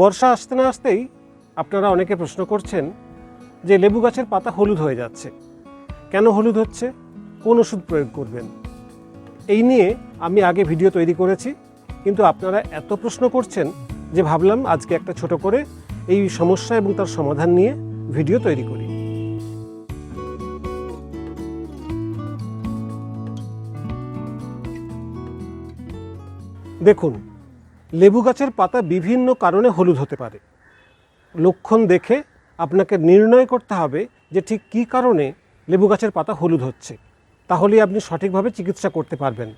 বর্ষা আসতে না আসতেই আপনারা অনেকে প্রশ্ন করছেন যে লেবু গাছের পাতা হলুদ হয়ে যাচ্ছে। কেন হলুদ হচ্ছে? কোন ওষুধ প্রয়োগ করবেন? এই নিয়ে আমি আগে ভিডিও তৈরি করেছি, কিন্তু আপনারা এত প্রশ্ন করছেন যে ভাবলাম আজকে একটা ছোট করে এই সমস্যা এবং তার সমাধান নিয়ে ভিডিও তৈরি করি। দেখুন লেবু গাছের পাতা বিভিন্ন কারণে হলুদ হতে পারে। লক্ষণ দেখে আপনাকে নির্ণয় করতে হবে যে ঠিক কী কারণে লেবু গাছের পাতা হলুদ হচ্ছে। তাহলেই আপনি সঠিকভাবে চিকিৎসা করতে পারবেন।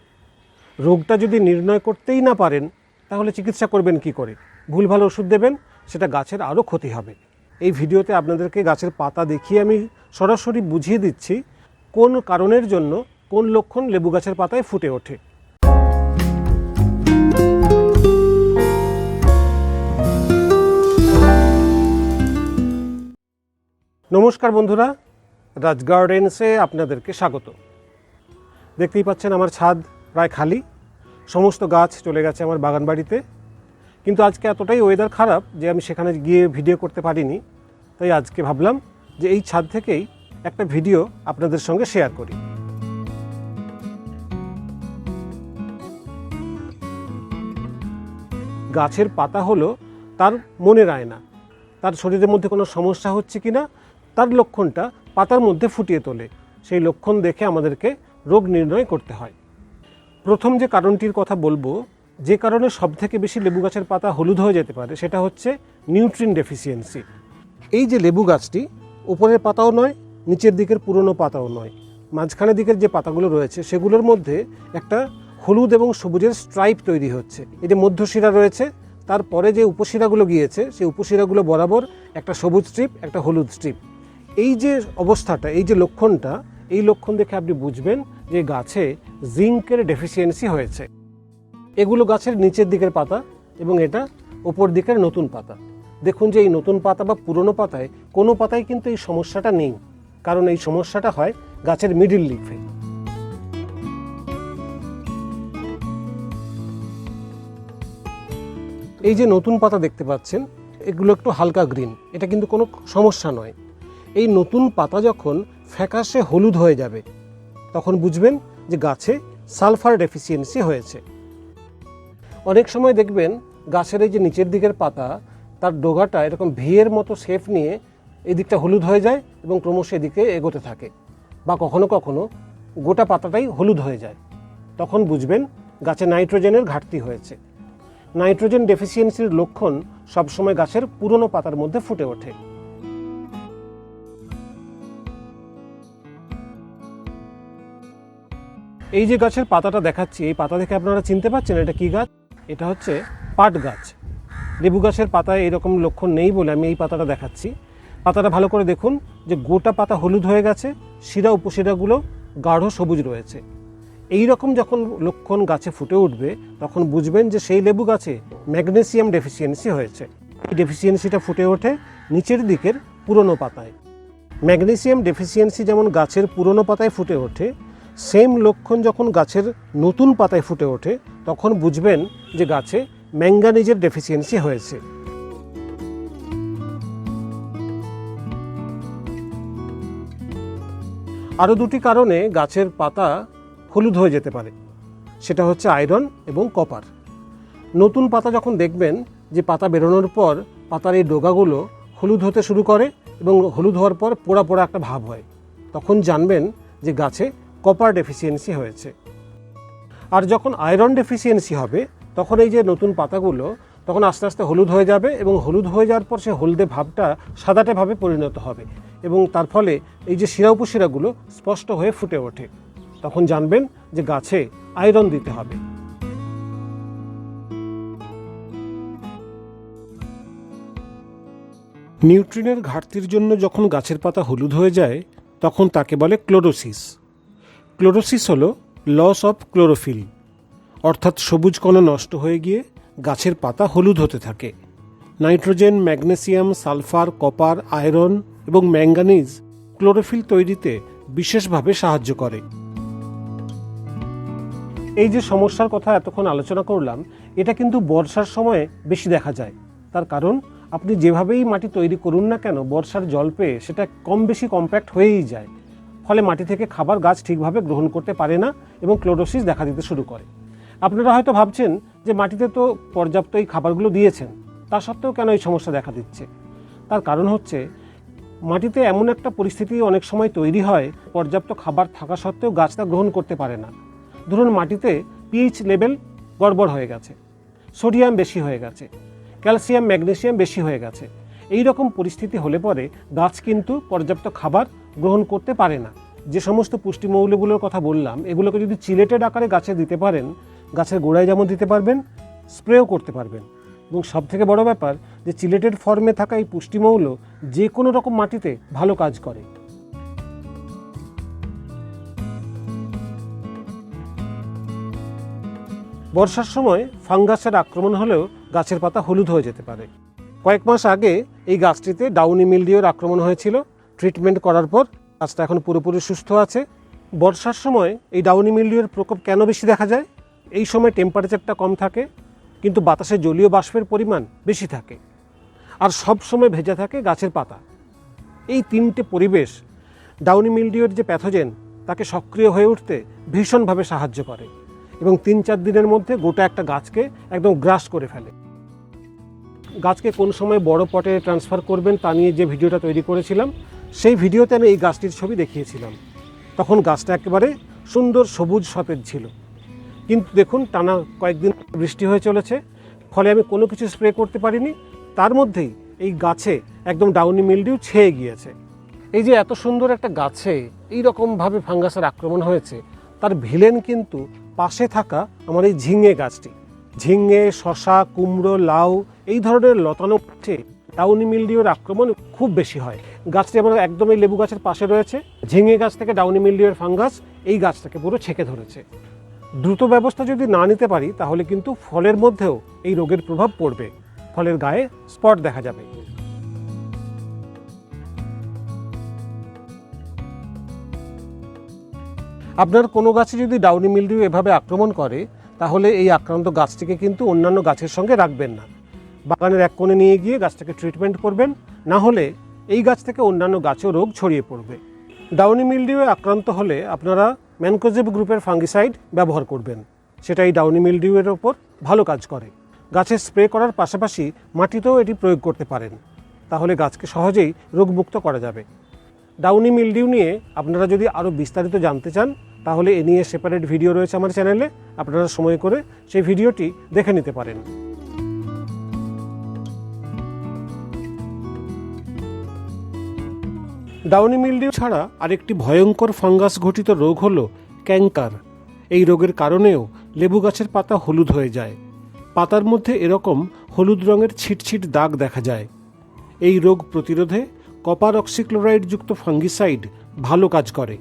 রোগটা যদি নির্ণয় করতেই না পারেন, তাহলে চিকিৎসা করবেন কি করে? ভুলভাল ওষুধ দেবেন, সেটা গাছের আরও ক্ষতি হবে। এই ভিডিওতে আপনাদেরকে গাছের পাতা দেখিয়ে আমি সরাসরি বুঝিয়ে দিচ্ছি কোন কারণের জন্য কোন লক্ষণ লেবু গাছের পাতায় ফুটে ওঠে। নমস্কার বন্ধুরা, রাজ গার্ডেন্সে আপনাদেরকে স্বাগত। দেখতেই পাচ্ছেন আমার ছাদ প্রায় খালি, সমস্ত গাছ চলে গেছে আমার বাগান বাড়িতে কিন্তু আজকে এতটাই ওয়েদার খারাপ যে আমি সেখানে গিয়ে ভিডিও করতে পারিনি। তাই আজকে ভাবলাম যে এই ছাদ থেকেই একটা ভিডিও আপনাদের সঙ্গে শেয়ার করি। গাছের পাতা হলো তার মনের আয়না। তার শরীরের মধ্যে কোনো সমস্যা হচ্ছে কি না তার লক্ষণটা পাতার মধ্যে ফুটিয়ে তোলে। সেই লক্ষণ দেখে আমাদেরকে রোগ নির্ণয় করতে হয়। প্রথম যে কারণটির কথা বলব, যে কারণে সবথেকে বেশি লেবু গাছের পাতা হলুদ হয়ে যেতে পারে, সেটা হচ্ছে নিউট্রিন ডেফিসিয়েন্সি। এই যে লেবু গাছটি, উপরের পাতাও নয়, নিচের দিকের পুরনো পাতাও নয়। মাঝখানের দিকের যে পাতাগুলো রয়েছে, সেগুলোর মধ্যে একটা হলুদ এবং সবুজের স্ট্রাইপ তৈরি হচ্ছে। এই যে মধ্যশিরা রয়েছে, তারপরে যে উপশিরাগুলো গিয়েছে, সেই উপশিরাগুলো বরাবর একটা সবুজ স্ট্রিপ, একটা হলুদ স্ট্রিপ। এই যে অবস্থাটা, এই যে লক্ষণটা, এই লক্ষণ দেখে আপনি বুঝবেন যে গাছে জিঙ্কের ডেফিসিয়েন্সি হয়েছে। এগুলো গাছের নিচের দিকের পাতা এবং এটা ওপর দিকের নতুন পাতা। দেখুন যে এই নতুন পাতা বা পুরনো পাতায়, কোনো পাতায় কিন্তু এই সমস্যাটা নেই। কারণ এই সমস্যাটা হয় গাছের মিডিল লিফে এই যে নতুন পাতা দেখতে পাচ্ছেন, এগুলো একটু হালকা গ্রিন এটা কিন্তু কোনো সমস্যা নয়। এই নতুন পাতা যখন ফ্যাকাশে হলুদ হয়ে যাবে, তখন বুঝবেন যে গাছে সালফার ডেফিসিয়েন্সি হয়েছে। অনেক সময় দেখবেন গাছের এই যে নিচের দিকের পাতা, তার ডোগাটা এরকম ভিয়ের মতো শেপ নিয়ে এদিকটা হলুদ হয়ে যায় এবং ক্রমশ এদিকে এগোতে থাকে বা কখনো কখনো গোটা পাতাটাই হলুদ হয়ে যায়। তখন বুঝবেন গাছে নাইট্রোজেনের ঘাটতি হয়েছে। নাইট্রোজেন ডেফিসিয়েন্সির লক্ষণ সবসময় গাছের পুরনো পাতার মধ্যে ফুটে ওঠে। এই যে গাছের পাতাটা দেখাচ্ছি, এই পাতা দেখে আপনারা চিনতে পারছেন এটা কি গাছ? এটা হচ্ছে পাট গাছ। লেবু গাছের পাতায় এরকম লক্ষণ নেই বলে আমি এই পাতাটা দেখাচ্ছি। পাতাটা ভালো করে দেখুন, যে গোটা পাতা হলুদ হয়ে গেছে, শিরা, উপশিরাগুলো গাঢ় সবুজ রয়েছে। এই রকম যখন লক্ষণ গাছে ফুটে উঠবে, তখন বুঝবেন যে সেই লেবু গাছে ম্যাগনেসিয়াম ডেফিসিয়েন্সি হয়েছে। এই ডেফিসিয়েন্সিটা ফুটে ওঠে নিচের দিকের পুরনো পাতায়। ম্যাগনেসিয়াম ডেফিসিয়েন্সি যেমন গাছের পুরনো পাতায় ফুটে ওঠে সেম লক্ষণ যখন গাছের নতুন পাতায় ফুটে ওঠে, তখন বুঝবেন যে গাছে ম্যাঙ্গানিজের ডেফিসিয়েন্সি হয়েছে। আরও দুটি কারণে গাছের পাতা হলুদ হয়ে যেতে পারে। সেটা হচ্ছে আয়রন এবং কপার। নতুন পাতা যখন দেখবেন যে পাতা বেরোনোর পর পাতার এই ডোগাগুলো হলুদ হতে শুরু করে এবং হলুদ হওয়ার পর পোড়া পোড়া একটা ভাব হয়, তখন জানবেন যে গাছে কপার ডেফিসিয়েন্সি হয়েছে। আর যখন আয়রন ডেফিসিয়েন্সি হবে, তখন এই যে নতুন পাতাগুলো, তখন আস্তে আস্তে হলুদ হয়ে যাবে এবং হলুদ হয়ে যাওয়ার পর সে হলদে ভাবটা সাদাটে ভাবে পরিণত হবে এবং তার ফলে এই যে শিরা উপশিরাগুলো স্পষ্ট হয়ে ফুটে ওঠে। তখন জানবেন যে গাছে আয়রন দিতে হবে। নিউট্রিনের ঘাটতির জন্য যখন গাছের পাতা হলুদ হয়ে যায়, তখন তাকে বলে ক্লোরোসিস ক্লোরোসিস হল লস অফ ক্লোরোফিল, অর্থাৎ সবুজ কণা নষ্ট হয়ে গিয়ে গাছের পাতা হলুদ হতে থাকে। Nitrogen, magnesium, sulphur, copper, iron এবং ম্যাঙ্গানিজ ক্লোরোফিল তৈরিতে বিশেষভাবে সাহায্য করে। এই যে সমস্যার কথা এতক্ষণ আলোচনা করলাম, এটা কিন্তু বর্ষার সময়ে বেশি দেখা যায়। তার কারণ, আপনি যেভাবেই মাটি তৈরি করুন না কেন, বর্ষার জল পেয়ে সেটা কম বেশি কম্প্যাক্ট হয়েই যায়। ফলে মাটি থেকে খাবার গাছ ঠিকভাবে গ্রহণ করতে পারে না এবং ক্লোরোসিস দেখা দিতে শুরু করে। আপনারা হয়তো ভাবছেন যে মাটিতে তো পর্যাপ্ত এই খাবারগুলো দিয়েছেন, তা সত্ত্বেও কেন এই সমস্যা দেখা দিচ্ছে? তার কারণ হচ্ছে, মাটিতে এমন একটা পরিস্থিতি অনেক সময় তৈরি হয়, পর্যাপ্ত খাবার থাকা সত্ত্বেও গাছ তা গ্রহণ করতে পারে না। ধরুন মাটিতে পিএইচ লেভেল গড়বড় হয়ে গেছে, সোডিয়াম বেশি হয়ে গেছে, ক্যালসিয়াম, ম্যাগনেসিয়াম বেশি হয়ে গেছে। এই রকম পরিস্থিতি হলে পরে গাছ কিন্তু পর্যাপ্ত খাবার গ্রহণ করতে পারে না। যে সমস্ত পুষ্টিমৌলগুলোর কথা বললাম, এগুলোকে যদি চিলেটেড আকারে গাছে দিতে পারেন, গাছের গোড়ায় যেমন দিতে পারবেন, স্প্রেও করতে পারবেন। এবং সব থেকে বড় ব্যাপার, যে চিলেটেড ফর্মে থাকা এই পুষ্টিমৌল যে কোনো রকম মাটিতে ভালো কাজ করে। বর্ষার সময় ফাঙ্গাসের আক্রমণ হলেও গাছের পাতা হলুদ হয়ে যেতে পারে। কয়েক মাস আগে এই গাছটিতে ডাউনি মিলডিওর আক্রমণ হয়েছিল। ট্রিটমেন্ট করার পর গাছটা এখন পুরোপুরি সুস্থ আছে। বর্ষার সময় এই ডাউনি মিলডিওর প্রকোপ কেন বেশি দেখা যায়? এই সময় টেম্পারেচারটা কম থাকে, কিন্তু বাতাসে জলীয় বাষ্পের পরিমাণ বেশি থাকে। আর সব সময় ভেজা থাকে গাছের পাতা। এই তিনটে পরিবেশ ডাউনি মিলডিওর যে প্যাথোজেন তাকে সক্রিয় হয়ে উঠতে ভীষণভাবে সাহায্য করে এবং তিন চার দিনের মধ্যে গোটা একটা গাছকে একদম গ্রাস করে ফেলে। গাছকে কোন সময় বড় পটে ট্রান্সফার করবেন তা নিয়ে যে ভিডিওটা তৈরি করেছিলাম সেই ভিডিওতে আমি এই গাছটির ছবি দেখিয়েছিলাম। তখন গাছটা একেবারে সুন্দর সবুজ সতেজ ছিল। কিন্তু দেখুন, টানা কয়েকদিন বৃষ্টি হয়ে চলেছে। ফলে আমি কোনো কিছু স্প্রে করতে পারিনি। তার মধ্যেই এই গাছে একদম ডাউনি মিলডিউ ছেয়ে গিয়েছে। এই যে এত সুন্দর একটা গাছে এই রকমভাবে ফাঙ্গাসের আক্রমণ হয়েছে, তার ভিলেন কিন্তু পাশে থাকা আমার এই ঝিঙে গাছটি। ঝিঙে শশা কুমড়ো, লাউ, এই ধরনের লতানো গাছে ডাউনি মিলডিওর আক্রমণ খুব বেশি হয়। গাছটি আমার একদম এই লেবু গাছের পাশে রয়েছে। ঝিঙে গাছ থেকে ডাউনি মিলডিওর ফাঙ্গাস এই গাছটাকে পুরো ছেঁকে ধরেছে। দ্রুত ব্যবস্থা যদি না নিতে পারি, তাহলে কিন্তু ফলের মধ্যেও এই রোগের প্রভাব পড়বে। ফলের গায়ে স্পট দেখা যাবে। আপনার কোনো গাছে যদি ডাউনি মিলডিউ এভাবে আক্রমণ করে, তাহলে এই আক্রান্ত গাছটিকে কিন্তু অন্যান্য গাছের সঙ্গে রাখবেন না। বাগানের এক কোণে নিয়ে গিয়ে গাছটাকে ট্রিটমেন্ট করবেন, না হলে এই গাছ থেকে অন্যান্য গাছেও রোগ ছড়িয়ে পড়বে। ডাউনি মিলডিউয়ে আক্রান্ত হলে আপনারা ম্যানকোজেব গ্রুপের ফাঙ্গিসাইড ব্যবহার করবেন। সেটা এই ডাউনি মিলডিউয়ের ওপর ভালো কাজ করে। গাছে স্প্রে করার পাশাপাশি মাটিতেও এটি প্রয়োগ করতে পারেন। তাহলে গাছকে সহজেই রোগমুক্ত করা যাবে। ডাউনি মিলডিউ নিয়ে আপনারা যদি আরও বিস্তারিত জানতে চান, তাহলে এ নিয়ে সেপারেট ভিডিও রয়েছে আমার চ্যানেলে। আপনারা সময় করে সেই ভিডিওটি দেখে নিতে পারেন। ডাউনি মিলডিউ ছাড়া আরেকটি ভয়ঙ্কর ফাঙ্গাস ঘটিত রোগ হলো ক্যাঙ্কার এই রোগের কারণেও লেবু গাছের পাতা হলুদ হয়ে যায়। পাতার মধ্যে এরকম হলুদ রঙের ছিটছিট দাগ দেখা যায়। এই রোগ প্রতিরোধে কপার অক্সিক্লোরাইড যুক্ত ফাঙ্গিসাইড ভালো কাজ করে।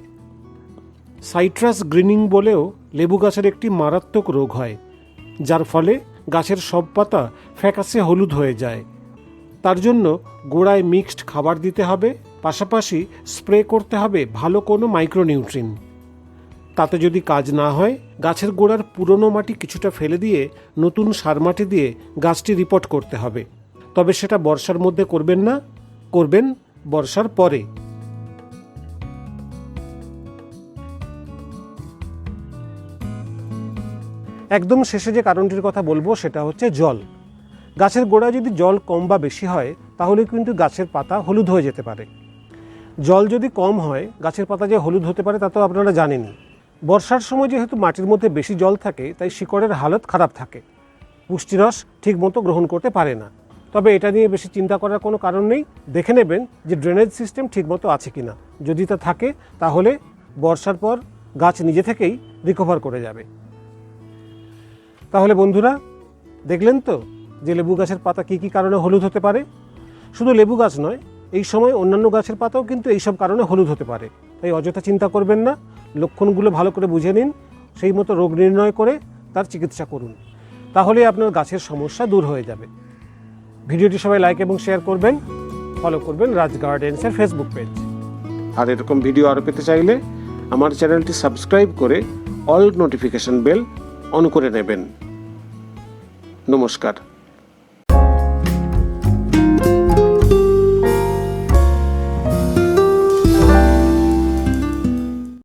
সাইট্রাস গ্রিনিং বলেও লেবু গাছের একটি মারাত্মক রোগ হয়, যার ফলে গাছের সব পাতা ফ্যাকাসে হলুদ হয়ে যায়। তার জন্য গোড়ায় মিক্সড খাবার দিতে হবে পাশাপাশি স্প্রে করতে হবে ভালো কোনো মাইক্রোনিউট্রিন। তাতে যদি কাজ না হয়, গাছের গোড়ার পুরনো মাটি কিছুটা ফেলে দিয়ে নতুন সার মাটি দিয়ে গাছটি রিপোর্ট করতে হবে। তবে সেটা বর্ষার মধ্যে করবেন না, করবেন বর্ষার পরে। একদম শেষে যে কারণটির কথা বলব, সেটা হচ্ছে জল। গাছের গোড়ায় যদি জল কম বা বেশি হয়, তাহলে কিন্তু গাছের পাতা হলুদ হয়ে যেতে পারে। জল যদি কম হয়, গাছের পাতা যে হলুদ হতে পারে তা তো আপনারা জানেনই বর্ষার সময় যেহেতু মাটির মধ্যে বেশি জল থাকে, তাই শিকড়ের হালত খারাপ থাকে। পুষ্টিরস ঠিকমতো গ্রহণ করতে পারে না। তবে এটা নিয়ে বেশি চিন্তা করার কোনো কারণ নেই। দেখে নেবেন যে ড্রেনেজ সিস্টেম ঠিকমতো আছে কি না যদি তা থাকে, তাহলে বর্ষার পর গাছ নিজে থেকেই রিকভার করে যাবে। তাহলে বন্ধুরা, দেখলেন তো যে লেবু গাছের পাতা কী কী কারণে হলুদ হতে পারে? শুধু লেবু গাছ নয় এই সময় অন্যান্য গাছের পাতাও কিন্তু এইসব কারণে হলুদ হতে পারে। তাই অযথা চিন্তা করবেন না, লক্ষণগুলো ভালো করে বুঝে নিন, সেই মতো রোগ নির্ণয় করে তার চিকিৎসা করুন। তাহলে আপনার গাছের সমস্যা দূর হয়ে যাবে। ভিডিওটি সবাই লাইক এবং শেয়ার করবেন, ফলো করবেন রাজ গার্ডেন্সের ফেসবুক পেজ। আর এরকম ভিডিও আরও পেতে চাইলে আমার চ্যানেলটি সাবস্ক্রাইব করে অল নোটিফিকেশন বেল অন করে নেবেন। নমস্কার।